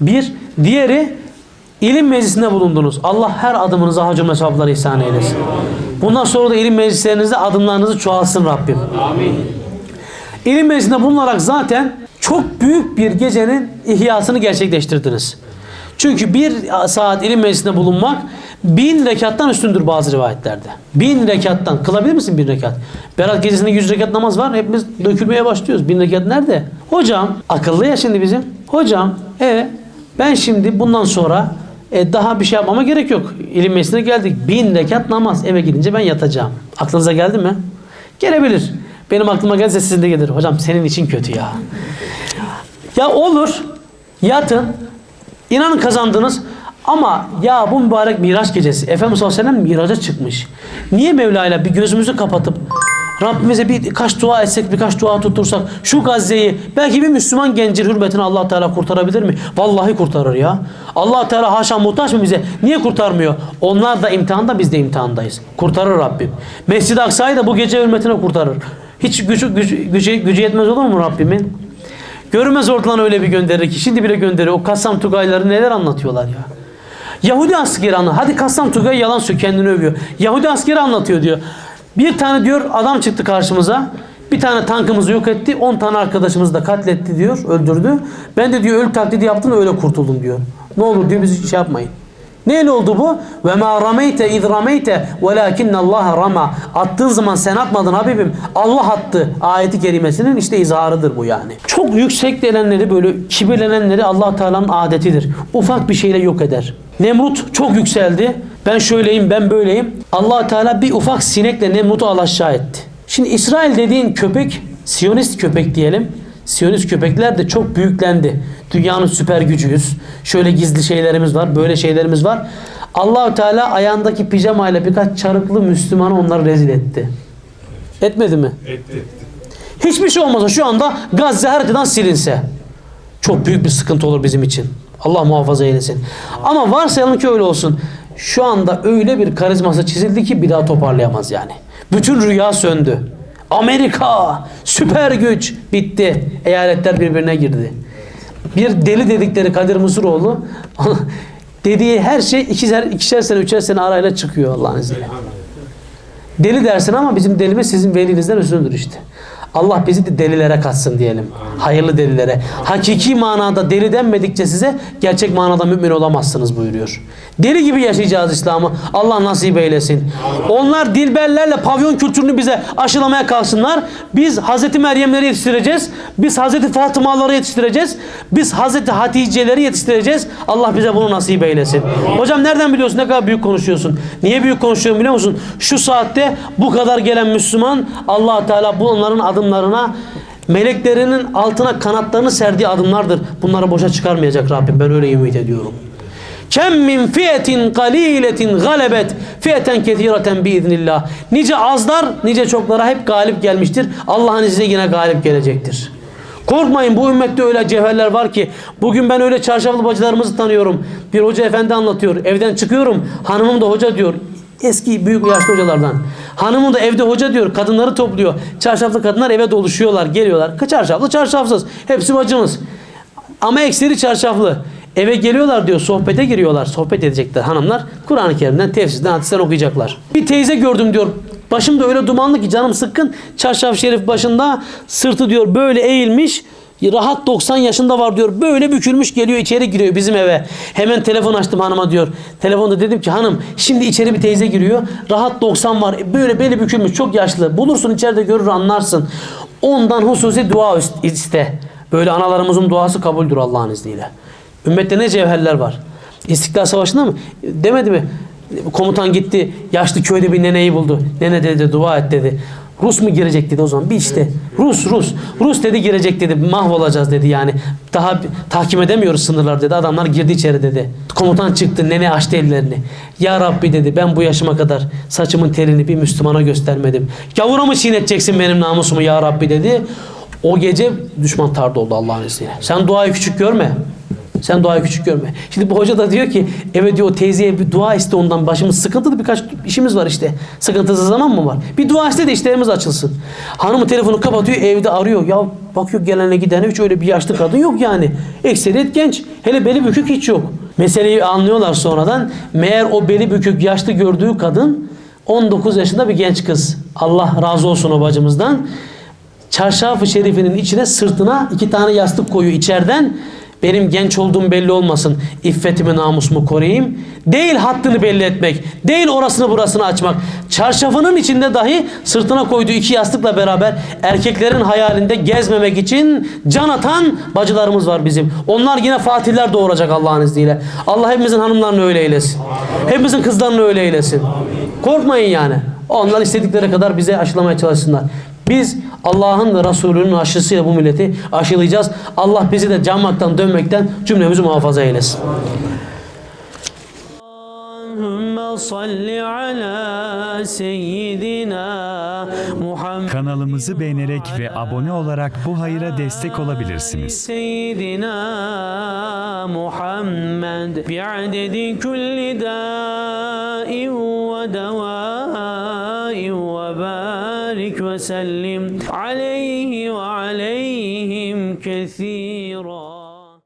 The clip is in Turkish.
Bir. Diğeri ilim meclisinde bulundunuz. Allah her adımınıza hacı mesafları ihsan eylesin. Bundan sonra da ilim meclislerinizde adımlarınızı çoğalsın Rabbim. İlim meclisinde bulunarak zaten çok büyük bir gecenin ihyasını gerçekleştirdiniz. Çünkü bir saat ilim meclisinde bulunmak bin rekattan üstündür bazı rivayetlerde. Bin rekattan. Kılabilir misin bin rekat? Berat gecesinde yüz rekat namaz var. Hepimiz dökülmeye başlıyoruz. Bin rekat nerede? Hocam akıllı ya şimdi bizim. Hocam e ben şimdi bundan sonra e, daha bir şey yapmama gerek yok. İlim meclisine geldik. Bin rekat namaz. Eve gidince ben yatacağım. Aklınıza geldi mi? Gelebilir. Benim aklıma gelse sizin de gelir. Hocam senin için kötü ya. Ya olur. Yatın. İnanın kazandınız. Ama ya bu mübarek Miraç gecesi. Efendimiz sallallahu aleyhi ve sellem miraca çıkmış. Niye Mevla ile bir gözümüzü kapatıp Rabbimize birkaç dua etsek, birkaç dua tuttursak şu Gazze'yi belki bir Müslüman gencin hürmetini allah Teala kurtarabilir mi? Vallahi kurtarır ya. allah Teala haşa muhtaç mı bize? Niye kurtarmıyor? Onlar da imtihanda biz de imtihandayız. Kurtarır Rabbim. Mescid-i Aksa'yı da bu gece hürmetine kurtarır. Hiç gücü, gücü, gücü, gücü yetmez olur mu Rabbimin? Görünmez ortadan öyle bir gönderir ki şimdi bile gönderiyor. O Kassam Tugayları neler anlatıyorlar ya. Yahudi askeri anlatıyor. Hadi Kassam Tugay yalan söylüyor kendini övüyor. Yahudi askeri anlatıyor diyor. Bir tane diyor adam çıktı karşımıza. Bir tane tankımızı yok etti. 10 tane arkadaşımızı da katletti diyor. Öldürdü. Ben de diyor ölü taklidi yaptım öyle kurtuldum diyor. Ne olur diyor bizi şey yapmayın. Neyle oldu bu? Ve ma rameyte iz rameyte Allah rama. Attığın zaman sen atmadın Habibim. Allah attı. Ayeti kerimesinin işte izharıdır bu yani. Çok yükseklenenleri böyle kibirlenenleri Allah Teala'nın adetidir. Ufak bir şeyle yok eder. Nemrut çok yükseldi. Ben şöyleyim, ben böyleyim. Allah Teala bir ufak sinekle Nemrut'u alaşağı etti. Şimdi İsrail dediğin köpek, Siyonist köpek diyelim. Siyonist köpekler de çok büyüklendi. Dünyanın süper gücüyüz. Şöyle gizli şeylerimiz var, böyle şeylerimiz var. Allahü Teala ayağındaki pijamayla birkaç çarıklı Müslümanı onları rezil etti. Etmedi mi? Etti etti. Hiçbir şey olmasa şu anda Gazze haritadan silinse çok büyük bir sıkıntı olur bizim için. Allah muhafaza eylesin. Ama varsayalım ki öyle olsun. Şu anda öyle bir karizması çizildi ki bir daha toparlayamaz yani. Bütün rüya söndü. Amerika süper güç bitti. Eyaletler birbirine girdi. Bir deli dedikleri Kadir Mısıroğlu dediği her şey ikişer, ikişer sene, üçer sene arayla çıkıyor Allah'ın izniyle. Deli dersin ama bizim delimiz sizin velinizden üstündür işte. Allah bizi de delilere katsın diyelim. Hayırlı delilere. Hakiki manada deli denmedikçe size gerçek manada mümin olamazsınız buyuruyor. Deli gibi yaşayacağız İslam'ı. Allah nasip eylesin. Onlar dilberlerle pavyon kültürünü bize aşılamaya kalsınlar. Biz Hazreti Meryemleri yetiştireceğiz. Biz Hazreti Fatımaları yetiştireceğiz. Biz Hazreti Hatice'leri yetiştireceğiz. Allah bize bunu nasip eylesin. Hocam nereden biliyorsun ne kadar büyük konuşuyorsun? Niye büyük konuşuyorum biliyor musun? Şu saatte bu kadar gelen Müslüman allah Teala bu onların adımlarına meleklerinin altına kanatlarını serdiği adımlardır. Bunları boşa çıkarmayacak Rabbim. Ben öyle ümit ediyorum. Kem min fiyetin galiletin galebet fiyeten ketireten biiznillah. Nice azlar nice çoklara hep galip gelmiştir. Allah'ın izniyle yine galip gelecektir. Korkmayın bu ümmette öyle cevherler var ki bugün ben öyle çarşaflı bacılarımızı tanıyorum. Bir hoca efendi anlatıyor. Evden çıkıyorum. Hanımım da hoca diyor. Eski büyük yaşlı hocalardan. Hanımı da evde hoca diyor. Kadınları topluyor. Çarşaflı kadınlar eve doluşuyorlar. Geliyorlar. Çarşaflı çarşafsız. Hepsi bacımız. Ama ekseri çarşaflı. Eve geliyorlar diyor sohbete giriyorlar. Sohbet edecekler hanımlar. Kur'an-ı Kerim'den, tefsirden, hadisten okuyacaklar. Bir teyze gördüm diyor. Başımda öyle dumanlı ki canım sıkkın. Çarşaf şerif başında sırtı diyor böyle eğilmiş. Rahat 90 yaşında var diyor. Böyle bükülmüş geliyor içeri giriyor bizim eve. Hemen telefon açtım hanıma diyor. Telefonda dedim ki hanım şimdi içeri bir teyze giriyor. Rahat 90 var. Böyle beli bükülmüş çok yaşlı. Bulursun içeride görür anlarsın. Ondan hususi dua iste. Böyle analarımızın duası kabuldür Allah'ın izniyle. Ümmette ne cevherler var. İstiklal Savaşı'nda mı? Demedi mi? Komutan gitti. Yaşlı köyde bir neneyi buldu. Nene dedi dua et dedi. Rus mu girecek dedi o zaman. Bir işte. Rus Rus. Rus dedi girecek dedi. Mahvolacağız dedi yani. Daha tahkim edemiyoruz sınırlar dedi. Adamlar girdi içeri dedi. Komutan çıktı. Nene açtı ellerini. Ya Rabbi dedi ben bu yaşıma kadar saçımın telini bir Müslümana göstermedim. Gavura mı çiğneteceksin benim namusumu ya Rabbi dedi. O gece düşman tard oldu Allah'ın izniyle. Sen duayı küçük görme. Sen duayı küçük görme. Şimdi bu hoca da diyor ki eve diyor teyzeye bir dua iste ondan başımız sıkıntılı birkaç işimiz var işte. Sıkıntısız zaman mı var? Bir dua iste de işlerimiz açılsın. Hanımı telefonu kapatıyor evde arıyor. Ya bakıyor gelene gidene hiç öyle bir yaşlı kadın yok yani. Ekseriyet genç. Hele beli bükük hiç yok. Meseleyi anlıyorlar sonradan. Meğer o beli bükük yaşlı gördüğü kadın 19 yaşında bir genç kız. Allah razı olsun o bacımızdan. Çarşafı şerifinin içine sırtına iki tane yastık koyuyor içeriden. Benim genç olduğum belli olmasın. İffetimi namusumu koruyayım. Değil hattını belli etmek. Değil orasını burasını açmak. Çarşafının içinde dahi sırtına koyduğu iki yastıkla beraber erkeklerin hayalinde gezmemek için can atan bacılarımız var bizim. Onlar yine fatihler doğuracak Allah'ın izniyle. Allah hepimizin hanımlarını öyle eylesin. Hepimizin kızlarını öyle eylesin. Korkmayın yani. Onlar istedikleri kadar bize aşılamaya çalışsınlar. Biz Allah'ın ve Resulünün aşısıyla bu milleti aşılayacağız. Allah bizi de canmaktan dönmekten cümlemizi muhafaza eylesin. Kanalımızı beğenerek ve abone olarak bu hayra destek olabilirsiniz. Seyyidina Muhammed bi'adedi kulli da'in ve dawa'in ve وبارك وسلم عليه وعليهم كثير